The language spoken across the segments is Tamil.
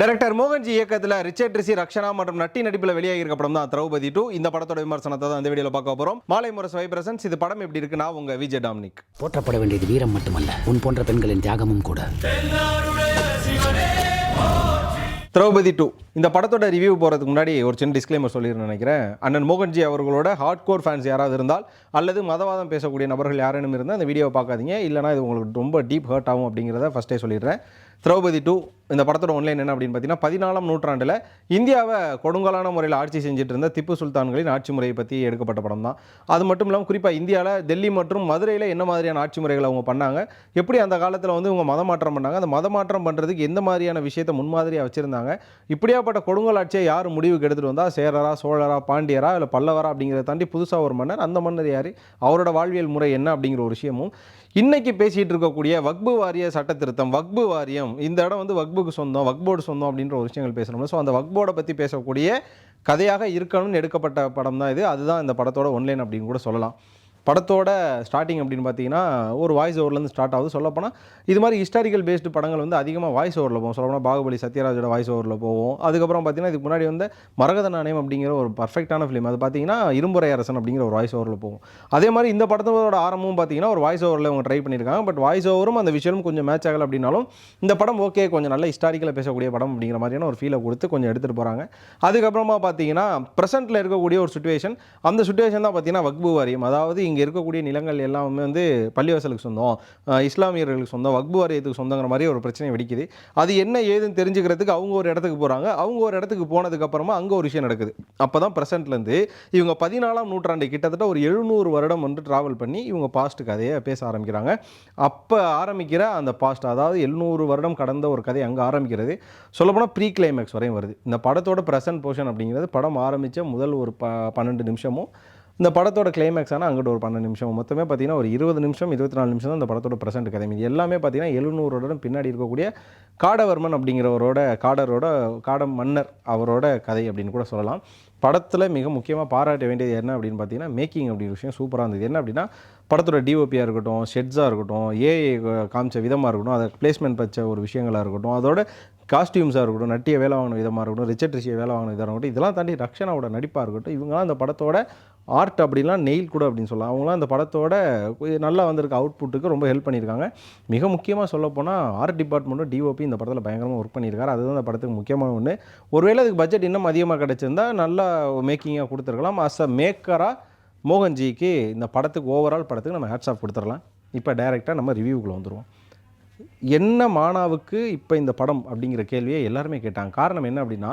டைரக்டர் மோகன்ஜி இயக்கத்தில் ரிச்சர்ட் ரிஷி ரக்ஷனா மற்றும் நட்டி நடிப்பில் வெளியாகிருக்க படம் தான் திரௌபதி டூ இந்த படத்தோட விமர்சனத்தை தான் இந்த வீடியோவில் பார்க்க போகிறோம் மாலை முரசு வைப்ரசன்ஸ். இது படம் எப்படி இருக்கு நான் உங்க விஜய் டாமினிக். போற்றப்பட வேண்டியது வீரம் மட்டுமல்ல உன் போன்ற பெண்களின் தியாகமும் கூட. திரௌபதி டூ இந்த படத்தோட ரிவ்யூ போகிறதுக்கு முன்னாடி ஒரு சின்ன டிஸ்க்ளைமர் சொல்லிடுறேன் நினைக்கிறேன். அண்ணன் மோகன்ஜி அவர்களோட ஹார்ட் கோர் ஃபேன்ஸ் யாராவது இருந்தால் அல்லது மதவாதம் பேசக்கூடிய நபர்கள் யாரேனும் இருந்தால் அந்த வீடியோவை பார்க்காதீங்க. இல்லைனா இது உங்களுக்கு ரொம்ப டீப் ஹர்ட் ஆகும் அப்படிங்கிறத ஃபஸ்ட்டே சொல்லிடுறேன். திரௌபதி டூ இந்த படத்தோட ஒன்லைன் என்ன அப்படின்னு பார்த்தீங்கன்னா பதினாலாம் நூற்றாண்டில் இந்தியாவை கொடுங்கலான முறையில் ஆட்சி செஞ்சுட்டு இருந்த திப்பு சுல்தான்களின் ஆட்சி முறையை பற்றி எடுக்கப்பட்ட படம் தான். அது மட்டும் இல்லாமல் குறிப்பாக இந்தியாவில் டெல்லி மற்றும் மதுரையில் என்ன மாதிரியான ஆட்சி முறைகளை அவங்க பண்ணாங்க எப்படி அந்த காலத்தில் வந்து இவங்க மதமாற்றம் பண்ணாங்க அந்த மதமாற்றம் பண்ணுறதுக்கு எந்த மாதிரியான விஷயத்தை முன்மாதிரியாக வச்சுருந்தாங்க இப்படியாப்பட்ட கொடுங்கல் ஆட்சியை யார் முடிவுக்கு எடுத்துகிட்டு வந்தால் சேரரா சோழரா பாண்டியரா இல்லை பல்லவரா அப்படிங்கிறத தாண்டி புதுசாக ஒரு மன்னர் அந்த மன்னர் யார்? அவரோட வாழ்வியல் முறை என்ன அப்படிங்கிற ஒரு விஷயமும் இன்னைக்கு பேசிகிட்டு இருக்கக்கூடிய வக்பு வாரிய சட்ட திருத்தம் வக்பு வாரியம் இந்த இடம் வந்து வக்புக்கு சொந்தம் வக்போர்டு சொந்தம் அப்படின்ற ஒரு விஷயங்கள் பேசணும் ஸோ அந்த வக்போர்டை பற்றி பேசக்கூடிய கதையாக இருக்கணும்னு எடுக்கப்பட்ட படம் தான் இது. அதுதான் இந்த படத்தோட ஒன்லைன் அப்படின்னு கூட சொல்லலாம். படத்தோட ஸ்டார்டிங் அப்படின்னு பார்த்தீங்கன்னா ஒரு வாய்ஸ் ஓவர்லேருந்து ஸ்டார்ட் ஆகுது. சொல்லப்போனால் இது மாதிரி ஹிஸ்டாரிக்கல் பேஸ்டு படங்கள் வந்து அதிகமாக வாய்ஸ் ஓவரில் போகும். சொல்லப்போனால் பாகுபலி சத்யராஜோட வாய்ஸ் ஓவரில் போவோம் அதுக்கப்புறம் பார்த்தீங்கன்னா இதுக்கு முன்னாடி வந்து மரகத நாணயம் அப்படிங்கிற ஒரு பர்ஃபெக்டான ஃபிலிம் அது பார்த்தீங்கன்னா இரும்புரை அரசன் அப்படிங்கிற ஒரு வாய்ஸ் ஓவரில் போகும். அதே மாதிரி இந்த படத்தோட ஆரம்பமும் பார்த்தீங்கன்னா ஒரு வாய்ஸ் ஓவரில் அவங்க ட்ரை பண்ணியிருக்காங்க. பட் வாய்ஸ் ஓவரும் அந்த விஷயமும் கொஞ்சம் மேட்ச் ஆகலை அப்படின்னாலும் இந்த படம் ஓகே கொஞ்சம் நல்ல ஹிஸ்டாரிக்கலாக பேசக்கூடிய படம் அப்படிங்கிற மாதிரியான ஒரு ஃபீலை கொடுத்து கொஞ்சம் எடுத்துகிட்டு போகிறாங்க அதுக்கப்புறமா பார்த்தீங்கன்னா ப்ரெசென்ட்டில் இருக்கக்கூடிய ஒரு சுச்சுவேஷன் அந்த சுச்சுவேஷன் தான் பார்த்தீங்கன்னா வக்பு வாரியம். அதாவது இங்கே இருக்கக்கூடிய நிலங்கள் எல்லாமே வந்து பள்ளிவாசலுக்கு சொந்தம் இஸ்லாமியர்களுக்கு சொந்தம் வக்பு வாரியத்துக்கு சொந்தங்கிற மாதிரி ஒரு பிரச்சனை வெடிக்குது. அது என்ன ஏதுன்னு தெரிஞ்சுக்கிறதுக்கு அவங்க ஒரு இடத்துக்கு போகிறாங்க அவங்க ஒரு இடத்துக்கு போனதுக்கப்புறமா அங்கே ஒரு விஷயம் நடக்குது. அப்போ தான் ப்ரெசென்ட்லேருந்து இவங்க பதினாலாம் நூற்றாண்டு கிட்டத்தட்ட ஒரு எழுநூறு வருடம் வந்து ட்ராவல் பண்ணி இவங்க பாஸ்ட் கதையை பேச ஆரம்பிக்கிறாங்க. அப்போ ஆரம்பிக்கிற அந்த பாஸ்ட் அதாவது எழுநூறு வருடம் கடந்த ஒரு கதை அங்கே ஆரம்பிக்கிறது. சொல்லப்போனால் ப்ரீ கிளைமேக்ஸ் வரையும் வருது. இந்த படத்தோட ப்ரெசன்ட் போர்ஷன் அப்படிங்கிறது படம் ஆரம்பித்த முதல் ஒரு ப பன்னெண்டு நிமிஷமும் இந்த படத்தோட கிளைமேக்ஸ் ஆனால் அங்கிட்ட ஒரு பன்னெண்டு நிமிஷம். மொத்தமே பார்த்தீங்கன்னா ஒரு இருபது நிமிஷம் இருபத்தி நாலு நிமிஷம் தான் இந்த படத்தோட ப்ரெசென்ட் கதை. எல்லாமே பார்த்தீங்கன்னா எழுநூறு பின்னாடி இருக்கக்கூடிய காடவர்மன் அப்படிங்கிறவரோட காடரோட காட மன்னர் அவரோட கதை அப்படின்னு கூட சொல்லலாம். படத்தில் மிக முக்கியமாக பாராட்ட வேண்டியது என்ன அப்படின்னு பார்த்தீங்கன்னா மேக்கிங் அப்படிங்கிற விஷயம் சூப்பராக இருந்தது. என்ன அப்படின்னா படத்தோட டிஓபியாக இருக்கட்டும் ஷெட்ஸாக இருக்கட்டும் ஏஐ காமிச்ச விதமாக இருக்கட்டும் அதை பிளேஸ்மெண்ட் பச்ச ஒரு விஷயங்களாக இருக்கட்டும் அதோட காஸ்டியூம்ஸாக இருக்கட்டும் நட்டிய வேலை வாங்கின விதமாக இருக்கட்டும் ரிச்சர்ட் ரிஷியை வேலை வாங்கின விதமாக இருக்கட்டும் இதெல்லாம் தாண்டி ரக்ஷனாவோட நடிப்பாக இருக்கட்டும் இவங்களாம் அந்த படத்தோட ஆர்ட் அப்படிலாம் நெயில் கூட அப்படின்னு சொல்லலாம். அவங்களாம் அந்த படத்தோட நல்லா வந்திருக்க அவுட்புட்டுக்கு ரொம்ப ஹெல்ப் பண்ணியிருக்காங்க. மிக முக்கியமாக சொல்லப்போனால் ஆர்ட் டிபார்ட்மெண்ட்டும் டிஓபி இந்த படத்தில் பயங்கரமாக ஒர்க் பண்ணியிருக்காரு. அதுதான் அந்த படத்துக்கு முக்கியமான ஒன்று ஒருவேளை அதுக்கு பட்ஜெட் இன்னும் அதிகமாக கிடச்சிருந்தா நல்லா மேக்கிங்காக கொடுத்துருக்கலாம். அஸ் அ மேக்கராக மோகன்ஜிக்கு இந்த படத்துக்கு ஓவரால் படத்துக்கு நம்ம ஹேட்ஸ் ஆஃப் கொடுத்துடலாம். இப்போ டைரெக்டாக நம்ம ரிவ்யூக்குள்ளே வந்துடுவோம் என்ன மானாவுக்கு இப்போ இந்த படம் அப்படிங்கிற கேள்வியை எல்லாருமே கேட்டாங்க. காரணம் என்ன அப்படின்னா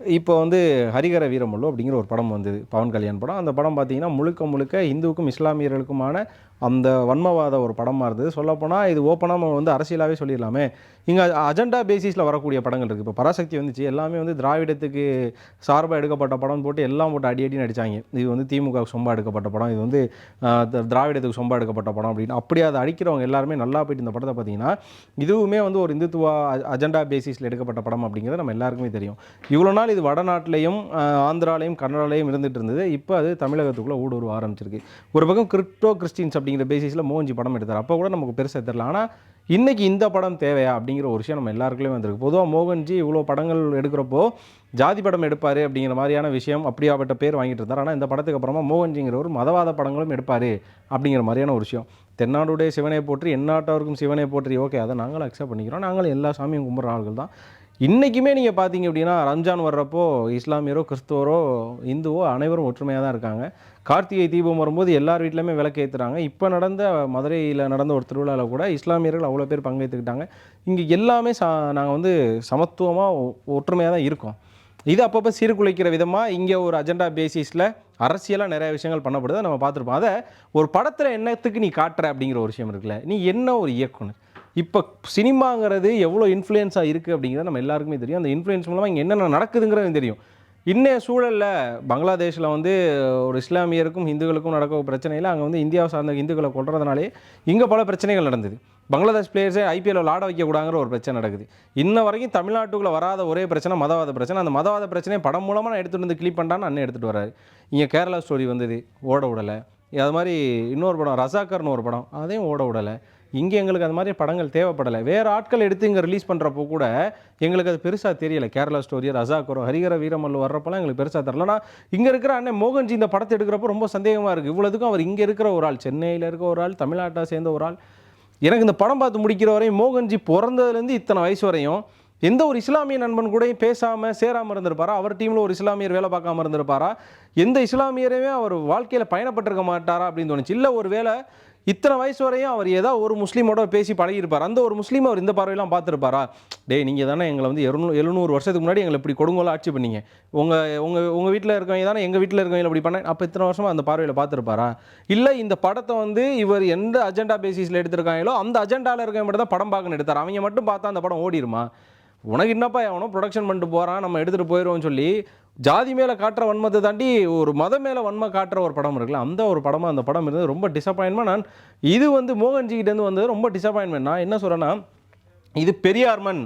இப்போ வந்து ஹரிகர வீரமல்லு அப்படிங்கிற ஒரு படம் வந்தது. பவன் கல்யாண் படம். அந்த படம் பார்த்தீங்கன்னா முழுக்க முழுக்க இந்துவுக்கும் இஸ்லாமியர்களுக்குமான அந்த வன்மவாத ஒரு படமாக இருந்தது. சொல்லப்போனால் இது ஓப்பனாக நம்ம வந்து அரசியலாகவே சொல்லிடலாமே. இங்கே அஜெண்டா பேசிஸில் வரக்கூடிய படங்கள் இருக்குது இப்போ பராசக்தி வந்துச்சு. எல்லாமே வந்து திராவிடத்துக்கு சார்பாக எடுக்கப்பட்ட படம் போட்டு எல்லாம் போட்டு அடி அடி நடிச்சாங்க இது வந்து திமுக சொம்பா எடுக்கப்பட்ட படம். இது வந்து த- திராவிடத்துக்கு சொம்பா எடுக்கப்பட்ட படம் அப்படின்னு. அப்படி அதை அடிக்கிறவங்க எல்லாருமே நல்லா போயிட்டு இந்த படத்தை பார்த்தீங்கன்னா இதுவுமே வந்து ஒரு இந்துத்துவ அஜெண்டா பேசிஸில் எடுக்கப்பட்ட படம் அப்படிங்கிறது நம்ம எல்லாருக்குமே தெரியும். இவ்வளோ நாள் இது வடநாட்டிலையும் ஆந்திராலையும் கன்னடாலையும் இருந்துகிட்டு இருந்தது. இப்போ அது தமிழகத்துக்குள்ளே ஊடுருவ ஆரம்பிச்சிருக்கு. ஒரு பக்கம் கிரிப்டோ கிறிஸ்டின்ஸ் அப்படிங்கிற பேசிஸில் மோகன்ஜி படம் எடுத்தார். அப்போ கூட நமக்கு பெருசாக தெரில ஆனால் இன்னைக்கு இந்த படம் தேவையா அப்படிங்கிற ஒரு விஷயம் நம்ம எல்லாருக்குள்ளே வந்திருக்கு. பொதுவாக மோகன்ஜி இவ்வளோ படங்கள் எடுக்கிறப்போ ஜாதி படம் எடுப்பார் அப்படிங்கிற மாதிரியான விஷயம் அப்படியாப்பட்ட பேர் வாங்கிட்டு இருந்தார். ஆனால் இந்த படத்துக்கு அப்புறமா மோகன்ஜிங்கிற ஒரு மதவாத படங்களும் எடுப்பார் அப்படிங்கிற மாதிரியான ஒரு விஷயம். தென்னாடுடைய சிவனை போற்றி எந்நாட்டவருக்கும் சிவனை போற்றி ஓகே அதை நாங்களும் அக்செப்ட் பண்ணிக்கிறோம். நாங்களும் எல்லா சாமியும் கும்பிட்ற ஆள்கள் தான். இன்றைக்குமே நீங்கள் பார்த்தீங்க அப்படின்னா ரம்ஜான் வர்றப்போ இஸ்லாமியரோ கிறிஸ்துவரோ இந்துவோ அனைவரும் ஒற்றுமையாக தான் இருக்காங்க. கார்த்திகை தீபம் வரும்போது எல்லார் வீட்லையுமே விளக்கு ஏற்றுறாங்க இப்போ நடந்த மதுரையில் நடந்த ஒரு திருவிழாவில் கூட இஸ்லாமியர்கள் அவ்வளோ பேர் பங்கேற்றுக்கிட்டாங்க இங்கே எல்லாமே சா நாங்கள் வந்து சமத்துவமாக ஒற்றுமையாக தான் இருக்கோம். இது அப்பப்போ சீர்குலைக்கிற விதமாக இங்கே ஒரு அஜெண்டா பேசிஸில் அரசியலாக நிறைய விஷயங்கள் பண்ணப்படுது நம்ம பார்த்துருப்போம். அதை ஒரு படத்தில் என்னத்துக்கு நீ காட்டுற அப்படிங்கிற ஒரு விஷயம் இருக்குல்ல. நீ என்ன ஒரு இயக்குனர்? இப்போ சினிமாங்கிறது எவ்வளோ இன்ஃப்ளூயன்ஸாக இருக்குது அப்படிங்கிறது நம்ம எல்லாருக்குமே தெரியும். அந்த இன்ஃப்ளூயன்ஸ் மூலமாக இங்கே என்னென்ன நடக்குதுங்கிறது தெரியும். இன்னைய சூழலில் பங்களாதேஷில் வந்து ஒரு இஸ்லாமியருக்கும் ஹிந்துக்களுக்கும் நடக்க பிரச்சனையில் அங்கே வந்து இந்தியாவை சார்ந்த ஹிந்துக்களை கொள்றதுனாலே இங்கே பல பிரச்சனைகள் நடந்தது. பங்களாதேஷ் பிளேயர்ஸே ஐபிஎல் விளாட வைக்கக்கூடாங்கிற ஒரு பிரச்சனை நடக்குது. இன்ன வரைக்கும் தமிழ்நாட்டுக்குள்ளே வராத ஒரே பிரச்சனை மதவாத பிரச்சனை. அந்த மதவாத பிரச்சனையை படம் மூலமாக நான் எடுத்துகிட்டு வந்து கிளிப் பண்ணான்னு அண்ணன் எடுத்துகிட்டு வராரு இங்கே கேரளா ஸ்டோரி வந்தது ஓட விடலை. அது மாதிரி இன்னொரு படம் ரசாக்கர்னு ஒரு படம் அதையும் ஓட விடலை. இங்கே எங்களுக்கு அந்த மாதிரி படங்கள் தேவைப்படலை. வேறு ஆட்கள் எடுத்து இங்கே ரிலீஸ் பண்ணுறப்போ கூட எங்களுக்கு அது பெருசாக தெரியல. கேரளா ஸ்டோரியர் ரசாக்குரம் ஹரிகர வீரமல்லு வர்றப்பெல்லாம் எங்களுக்கு பெருசாக தெரியல. ஆனால் இங்கே இருக்கிற அண்ணன் மோகன்ஜி இந்த படத்தை எடுக்கிறப்போ ரொம்ப சந்தேகமாக இருக்குது இவ்வளோதுக்கும் அவர் இங்கே இருக்கிற ஒரு ஆள் சென்னையில் இருக்க ஒரு ஆள் தமிழ்நாட்டை சேர்ந்த ஒரு ஆள். எனக்கு இந்த படம் பார்த்து முடிக்கிற வரையும் மோகன்ஜி பிறந்ததுலேருந்து இத்தனை வயசு வரையும் எந்த ஒரு இஸ்லாமிய நண்பன் கூட பேசாமல் சேராமல் இருந்திருப்பாரா? அவர் டீமில் ஒரு இஸ்லாமியர் வேலை பார்க்காம இருந்திருப்பாரா? எந்த இஸ்லாமியரையுமே அவர் வாழ்க்கையில் பயணப்பட்டிருக்க மாட்டாரா அப்படின்னு தோணுச்சு. இல்லை ஒரு வேளை இத்தனை வயசு வரையும் அவர் ஏதோ ஒரு முஸ்லீமோட பேசி பழகியிருப்பார். அந்த ஒரு முஸ்லீம் அவர் இந்த பார்வையெல்லாம் பார்த்துருப்பாரா? டேய் நீங்கள் தானே எங்களை வந்து இரநூ எழுநூறு வருஷத்துக்கு முன்னாடி எங்களை இப்படி கொடுங்கோல ஆட்சி பண்ணீங்க. உங்கள் உங்கள் உங்கள் வீட்டில் இருக்கவங்க தானே எங்கள் வீட்டில் இருக்கவங்க இப்படி பண்ண அப்போ இத்தனை வருஷமாக அந்த பார்வையில் பார்த்துருப்பாரா? இல்லை இந்த படத்தை வந்து இவர் எந்த அஜெண்டா பேசிஸில் எடுத்திருக்காங்களோ அந்த அஜெண்டாவில் இருக்கவங்க மட்டும் தான் படம் பார்க்கணும் எடுத்தார். அவங்க மட்டும் பார்த்தா அந்த படம் ஓடிருமா? உனக்கு என்னப்பா எவனோ ப்ரொடக்ஷன் பண்ணிட்டு போகிறான் நம்ம எடுத்துகிட்டு போயிடுவோம்னு சொல்லி ஜாதி மேலே காட்டுற வன்மத்தை தாண்டி ஒரு மதம் மேலே வன்மை காட்டுற ஒரு படம் இருக்குல்ல அந்த ஒரு படமாக அந்த படம் இருந்தது. ரொம்ப டிசப்பாயின்மெண்ட் நான் இது வந்து மோகன்ஜிகிட்டேருந்து வந்தது ரொம்ப டிசப்பாயின்மெண்ட் நான் என்ன சொல்கிறேன்னா இது பெரியார்மன்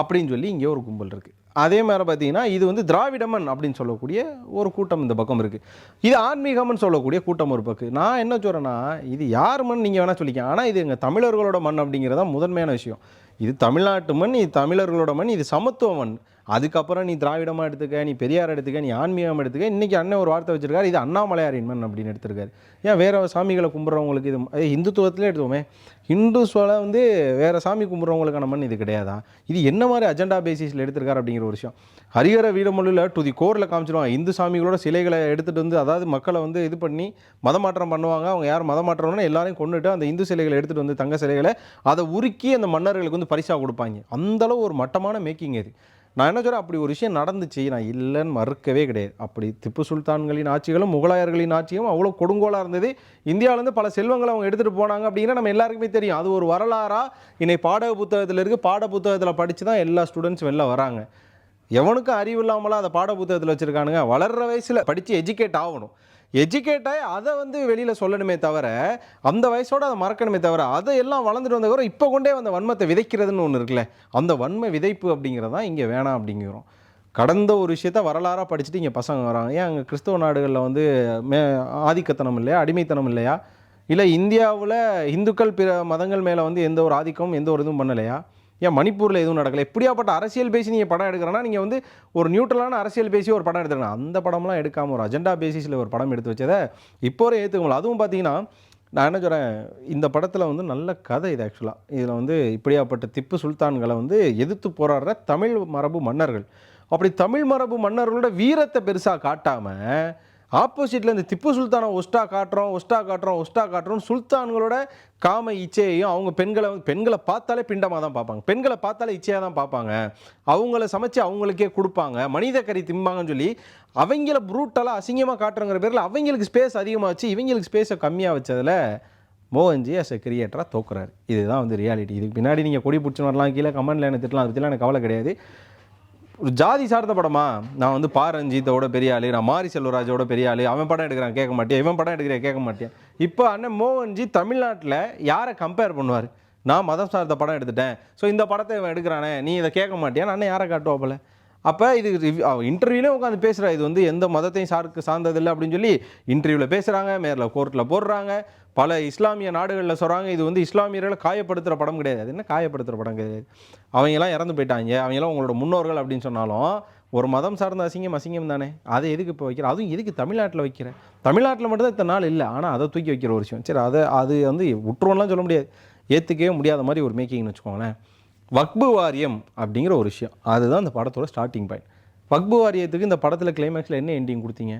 அப்படின்னு சொல்லி இங்கே ஒரு கும்பல் இருக்குது அதே மாதிரி பார்த்தீங்கன்னா இது வந்து திராவிடமன் அப்படின்னு சொல்லக்கூடிய ஒரு கூட்டம் இந்த பக்கம் இருக்குது இது ஆன்மீகம்னு சொல்லக்கூடிய கூட்டம் ஒரு பக்கம் நான் என்ன சொல்கிறேன்னா இது யார் மண்? நீங்கள் வேணால் சொல்லிக்க ஆனால் இது எங்கள் தமிழர்களோட மண் அப்படிங்கிறதான் முதன்மையான விஷயம். இது தமிழ்நாட்டு மண் இது தமிழர்களோட மண் இது சமத்துவ மண். அதுக்கப்புறம் நீ திராவிடமாக எடுத்துக்க நீ பெரியார் எடுத்துக்க நீ ஆன்மீகம் எடுத்துக்க. இன்றைக்கி அண்ணன் ஒரு வார்த்தை வச்சிருக்காரு இது அண்ணாமலையாரின் மண் அப்படின்னு எடுத்திருக்காரு. ஏன் வேறு சாமிகளை கும்பிட்றவங்களுக்கு இது அதே இந்துத்துவத்திலே எடுத்துவோமே ஹிந்துஸ்வல வந்து வேறு சாமி கும்பிட்றவங்களுக்கான மண் இது கிடையாதா? இது என்ன மாதிரி அஜெண்டா பேசிஸில் எடுத்திருக்காரு அப்படிங்கிற ஒரு விஷயம். ஹரிகர வீரமல்லில் டு தி கோரில் காமிச்சிருவாங்க. இந்து சாமிகளோட சிலைகளை எடுத்துகிட்டு வந்து அதாவது மக்களை வந்து இது பண்ணி மதமாற்றம் பண்ணுவாங்க. அவங்க யார் மதமாற்றம்னா எல்லாரையும் கொண்டுட்டு அந்த இந்து சிலைகளை எடுத்துகிட்டு வந்து தங்க சிலைகளை அதை உருக்கி அந்த மன்னர்களுக்கு வந்து பரிசாக கொடுப்பாங்க. அந்தளவு ஒரு மட்டமான மேக்கிங் இது. நான் என்ன சொல்கிறேன் அப்படி ஒரு விஷயம் நடந்துச்சு. நான் இல்லைன்னு மறுக்கவே கிடையாது. அப்படி திப்பு சுல்தான்களின் ஆட்சிகளும் முகலாயர்களின் ஆட்சியும் அவ்வளோ கொடுங்கோலாக இருந்தது. இந்தியாவிலேருந்து பல செல்வங்களை அவங்க எடுத்துகிட்டு போனாங்க அப்படின்னா நம்ம எல்லாருக்குமே தெரியும். அது ஒரு வரலாறாக இன்னை பாட புத்தகத்தில் இருக்குது பாட புத்தகத்தில் படித்து தான் எல்லா ஸ்டூடெண்ட்ஸ் வெளில வராங்க. எவனுக்கும் அறிவு இல்லாமலாம் அதை பாட புத்தகத்தில் வச்சுருக்கானுங்க? வளர்கிற வயசில் படித்து எஜுகேட் ஆகணும். எஜுகேட் ஆகி அதை வந்து வெளியில் சொல்லணுமே தவிர அந்த வயசோட அதை மறக்கணுமே தவிர அதை எல்லாம் வளர்ந்துட்டு வந்தவரை இப்போ கொண்டே அந்த வன்மத்தை விதைக்கிறதுன்னு ஒன்று இருக்குல்ல அந்த வன்ம விதைப்பு அப்படிங்கிறது தான் இங்கே வேணாம் அப்படிங்கிறோம். கடந்த ஒரு விஷயத்த வரலாறாக படிச்சுட்டு இங்கே பசங்க வராங்க. ஏன் அங்கே கிறிஸ்தவ நாடுகளில் வந்து மே ஆதிக்கத்தனம் இல்லையா அடிமைத்தனம் இல்லையா? இல்லை இந்தியாவில் இந்துக்கள் பிற மதங்கள் மேலே வந்து எந்த ஒரு ஆதிக்கமும் எந்த ஒரு இதுவும் பண்ணலையா? ஏன் மணிப்பூரில் எதுவும் நடக்கல? இப்படியாப்பட்ட அரசியல் பேசி நீங்கள் படம் எடுக்கிறேன்னா நீங்கள் வந்து ஒரு நியூட்ரலான அரசியல் பேசி ஒரு படம் எடுத்துருக்கணும் அந்த படம்லாம் எடுக்காமல் ஒரு அஜெண்டா பேசிஸில் ஒரு படம் எடுத்து வச்சதை இப்போ வரை அதுவும் பார்த்தீங்கன்னா நான் என்ன சொல்கிறேன் இந்த படத்தில் வந்து நல்ல கதை இது ஆக்சுவலாக இதில் வந்து இப்படியாப்பட்ட திப்பு சுல்தான்களை வந்து எதிர்த்து போராடுற தமிழ் மரபு மன்னர்கள். அப்படி தமிழ் மரபு மன்னர்களோட வீரத்தை பெருசாக காட்டாமல் ஆப்போசிட்டில் இந்த திப்பு சுல்தானை ஒஸ்டா காட்டுறோம் ஒஸ்டா காட்டுறோம் ஒஸ்டா காட்டுறோம் சுல்தான்களோட காம இச்சையையும் அவங்க பெண்களை வந்து பெண்களை பார்த்தாலே பிண்டமாக தான் பார்ப்பாங்க. பெண்களை பார்த்தாலே இச்சையாக தான் பார்ப்பாங்க. அவங்கள சமைச்சு அவங்களுக்கே கொடுப்பாங்க. மனித கறி திம்பாங்கன்னு சொல்லி அவங்கள ப்ரூட்டலாக அசிங்கமாக காட்டுறங்கிற பேரில் அவங்களுக்கு ஸ்பேஸ் அதிகமாக வச்சு இவங்களுக்கு ஸ்பேஸை கம்மியாக வச்சதில் மோகன்ஜி அஸ் எ கிரியேட்டராக தோக்குறாரு. இதுதான் வந்து ரியாலிட்டி இதுக்கு பின்னாடி நீங்கள் கொடி பிடிச்சி வரலாம் கீழே கமெண்ட்ல எனக்கு திட்டலாம் அதை பற்றிலாம் எனக்கு கவலை கிடையாது. ஒரு ஜாதி சார்ந்த படமா? நான் வந்து பா ரஞ்சித்தோட பெரிய ஆளு நான் மாரி செல்வராஜோட பெரிய ஆளு அவன் படம் எடுக்கிறான் கேட்க மாட்டேன் இவன் படம் எடுக்கிறேன் கேட்க மாட்டேன் இப்போ அண்ணன் மோகன்ஜி தமிழ்நாட்டில் யாரை கம்பேர் பண்ணுவார்? நான் மதம் சார்ந்த படம் எடுத்துட்டேன். ஸோ இந்த படத்தை இவன் எடுக்கிறானே நீ இதை கேட்க மாட்டியா அண்ணன் யாரை காட்டுவாப்பில்? அப்போ இது இன்டர்வியூலே உட்காந்து பேசுகிறா இது வந்து எந்த மதத்தையும் சார்க்கு சார்ந்ததில்லை அப்படின்னு சொல்லி இன்டர்வியூவில் பேசுகிறாங்க மேரில் கோர்ட்டில் போடுறாங்க. பல இஸ்லாமிய நாடுகளில் சொல்கிறாங்க இது வந்து இஸ்லாமியர்களை காயப்படுத்துகிற படம் கிடையாது. அது என்ன காயப்படுத்துகிற படம் கிடையாது? அவங்கெல்லாம் இறந்து போயிட்டாங்க. அவங்கெல்லாம் உங்களோட முன்னோர்கள் அப்படின்னு சொன்னாலும் ஒரு மதம் சார்ந்த அசிங்கம் அசிங்கம் தானே. அதை எதுக்கு இப்போ வைக்கிற? அதுவும் எதுக்கு தமிழ்நாட்டில் வைக்கிற? தமிழ்நாட்டில் மட்டும்தான் இத்தனை நாள் இல்லை. ஆனால் அதை தூக்கி வைக்கிற ஒரு விஷயம். சரி அதை அது வந்து விட்டுருவோம்லாம் சொல்ல முடியாது. ஏற்றுக்கவே முடியாத மாதிரி ஒரு மேக்கிங்னு வச்சுக்கோங்களேன். வக்பு வாரியம் அப்படிங்கிற ஒரு விஷயம். அதுதான் அந்த படத்தோட ஸ்டார்டிங் பாயிண்ட் வக்பு வாரியத்துக்கு இந்த படத்தில் கிளைமேக்ஸில் என்ன எண்டிங் கொடுத்தீங்க?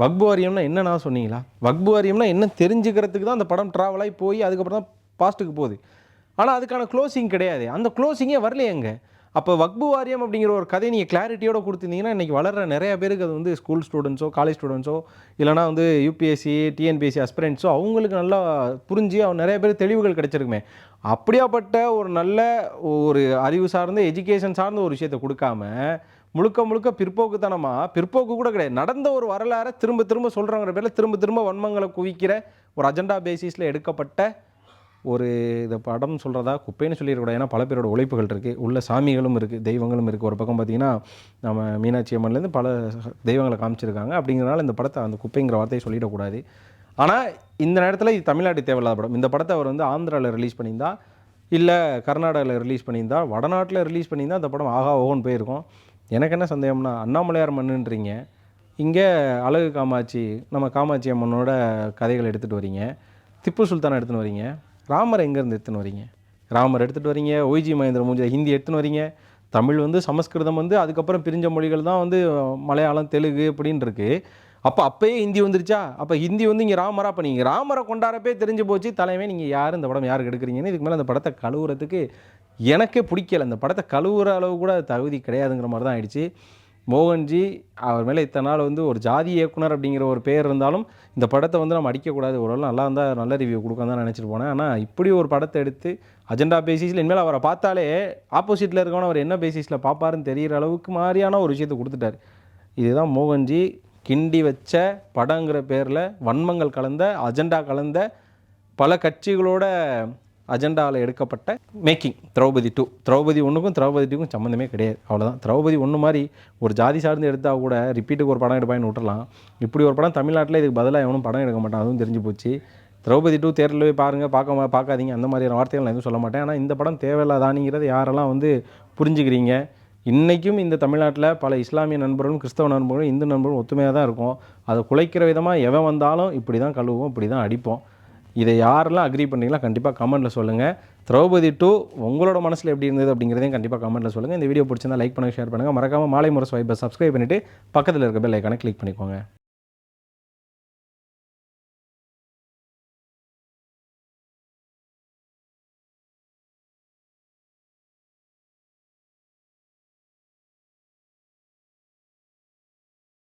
வக்பு வாரியம்னா என்னன்னா சொன்னீங்களா? வக்பு வாரியம்னா என்ன தெரிஞ்சுக்கிறதுக்கு தான் அந்த படம் ட்ராவலாகி போய் அதுக்கப்புறம் தான் பாஸ்ட்டுக்கு போகுது. ஆனால் அதுக்கான க்ளோசிங் கிடையாது. அந்த க்ளோசிங்கே வரலையேங்க அப்போ வக்பு வாரியம் அப்படிங்கிற ஒரு கதை நீங்கள் கிளாரிட்டியோட கொடுத்துருந்தீங்கன்னா இன்றைக்கி வளர்கிற நிறைய பேருக்கு அது வந்து ஸ்கூல் ஸ்டூடெண்ட்ஸோ காலேஜ் ஸ்டூடெண்ட்ஸோ இல்லைனா வந்து யூபிஎஸ்சி டிஎன்பிஎஸ்சி அஸ்பிரண்ட்ஸோ அவங்களுக்கு நல்லா புரிஞ்சு அவங்க நிறைய பேர் தெளிவுகள் கிடச்சிருக்குமே. அப்படியாப்பட்ட ஒரு நல்ல ஒரு அறிவு சார்ந்த எஜுகேஷன் சார்ந்த ஒரு விஷயத்தை கொடுக்காம முழுக்க முழுக்க பிற்போக்குத்தனமாக பிற்போக்கு கூட கிடையாது. நடந்த ஒரு வரலாறை திரும்ப திரும்ப சொல்கிறாங்கிற பேரில் திரும்ப திரும்ப வன்மங்களை குவிக்கிற ஒரு அஜெண்டா பேசிஸில் எடுக்கப்பட்ட ஒரு இந்த படம் சொல்கிறதா குப்பைன்னு சொல்லிடக்கூடாது ஏன்னா பல பேரோட உழைப்புகள் இருக்குது உள்ள சாமிகளும் இருக்குது தெய்வங்களும் இருக்குது ஒரு பக்கம் பார்த்திங்கன்னா நம்ம மீனாட்சி அம்மன்லேருந்து பல தெய்வங்களை காமிச்சிருக்காங்க. அப்படிங்கிறனால இந்த படத்தை அந்த குப்பைங்கிற வார்த்தையை சொல்லிடக்கூடாது. ஆனால் இந்த நேரத்தில் இது தமிழ்நாட்டு தேவையில்லாத படம். இந்த படத்தை அவர் வந்து ஆந்திராவில் ரிலீஸ் பண்ணியிருந்தா இல்லை கர்நாடகாவில் ரிலீஸ் பண்ணியிருந்தா வடநாட்டில் ரிலீஸ் பண்ணியிருந்தா அந்த படம் ஆகா ஓகோன்னு போயிருக்கும். எனக்கு என்ன சந்தேகம்னா அண்ணாமலையார் மண்ணுன்றீங்க. இங்கே அழகு காமாட்சி நம்ம காமாட்சி அம்மனோட கதைகள் எடுத்துகிட்டு வரீங்க. திப்பு சுல்தானை எடுத்துன்னு வரீங்க. ராமரை எங்கேருந்து எடுத்துன்னு வரீங்க? ராமர் எடுத்துகிட்டு வரீங்க ஒய்ஜி மகேந்திர மூஞ்சி ஹிந்தி எடுத்துன்னு வரீங்க. தமிழ் வந்து சமஸ்கிருதம் வந்து அதுக்கப்புறம் பிரிஞ்ச மொழிகள் தான் வந்து மலையாளம் தெலுங்கு அப்படின்னு இருக்கு. அப்போ அப்போயே ஹிந்தி வந்துருச்சா? அப்போ ஹிந்தி வந்து இங்கே ராமரா அப்போ நீங்கள் ராமரை கொண்டாடப்பே தெரிஞ்சு போச்சு. தலைவன் நீங்கள் யார்? இந்த படம் யாருக்கு எடுக்கிறீங்கன்னு? இதுக்கு மேலே அந்த படத்தை கழுவுறதுக்கு எனக்கே பிடிக்கல. இந்த படத்தை கழுவுற அளவு கூட தகுதி கிடையாதுங்கிற மாதிரி தான் ஆயிடுச்சு. மோகன்ஜி அவர் மேலே இத்தனை நாள் வந்து ஒரு ஜாதி இயக்குனர் அப்படிங்கிற ஒரு பேர் இருந்தாலும் இந்த படத்தை வந்து நம்ம அடிக்கக்கூடாது. ஓரளவு நல்லா இருந்தால் நல்ல ரிவ்யூ கொடுக்கணும் தான் நினச்சிட்டு போனேன். ஆனால் இப்படி ஒரு படத்தை எடுத்து அஜெண்டா பேசிஸில் இனிமேல் அவரை பார்த்தாலே ஆப்போசிட்டில் இருக்கவன அவர் என்ன பேசிஸில் பார்ப்பாருன்னு தெரிகிற அளவுக்கு மாதிரியான ஒரு விஷயத்தை கொடுத்துட்டார். இதுதான் மோகன்ஜி கிண்டி வச்ச படங்கிற பேரில் வன்மங்கள் கலந்த அஜெண்டா கலந்த பல கட்சிகளோட அஜெண்டாவில் எடுக்கப்பட்ட மேக்கிங் திரௌபதி டூ திரௌபதி ஒன்றுக்கும் திரௌபதி டூக்கும் சம்மந்தமே கிடையாது. அவ்வளோதான் திரௌபதி ஒன்று மாதிரி ஒரு ஜாதி சார்ந்து எடுத்தால் கூட ரிப்பீட்டுக்கு ஒரு படம் எடுப்பான்னு விட்டுறலாம். இப்படி ஒரு படம் தமிழ்நாட்டில் இதுக்கு பதிலாக எவனும் படம் எடுக்க மாட்டான். அதுவும் தெரிஞ்சு போச்சு. திரௌபதி டூ தேட்டரில் போய் பாருங்கள் பார்க்க பார்க்காதீங்க. அந்த மாதிரியான வார்த்தைகள் நான் எதுவும் சொல்ல மாட்டேன். ஆனால் இந்த படம் தேவையில்லாதானிங்கிறத யாரெல்லாம் வந்து புரிஞ்சுக்கிறீங்க? இன்றைக்கும் இந்த தமிழ்நாட்டில் பல இஸ்லாமிய நண்பர்களும் கிறிஸ்தவ நண்பர்களும் இந்து நண்பர்களும் ஒத்துமையாக தான் இருக்கும். அதை குலைக்கிற விதமாக எவன் வந்தாலும் இப்படி தான் கழுவுவோம் இப்படி தான் அடிப்போம். இதை யாரெல்லாம் அக்ரி பண்ணீங்களா கண்டிப்பாக கமெண்ட்டில் சொல்லுங்கள் திரௌபதி டூ உங்களோட மனசில் எப்படி இருந்தது அப்படிங்கிறதையும் கண்டிப்பாக கமெண்ட்டில் சொல்லுங்கள் இந்த வீடியோ பிடிச்சிருந்தா லைக் பண்ணுங்கள் ஷேர் பண்ணுங்கள் மறக்காமல் மாலை முறை ஸ்வைப்பை சப்ஸ்கிரைப் பண்ணிவிட்டு பக்கத்தில் இருக்க பெல் ஐக்கானை கிளிக் பண்ணிக்கோங்க.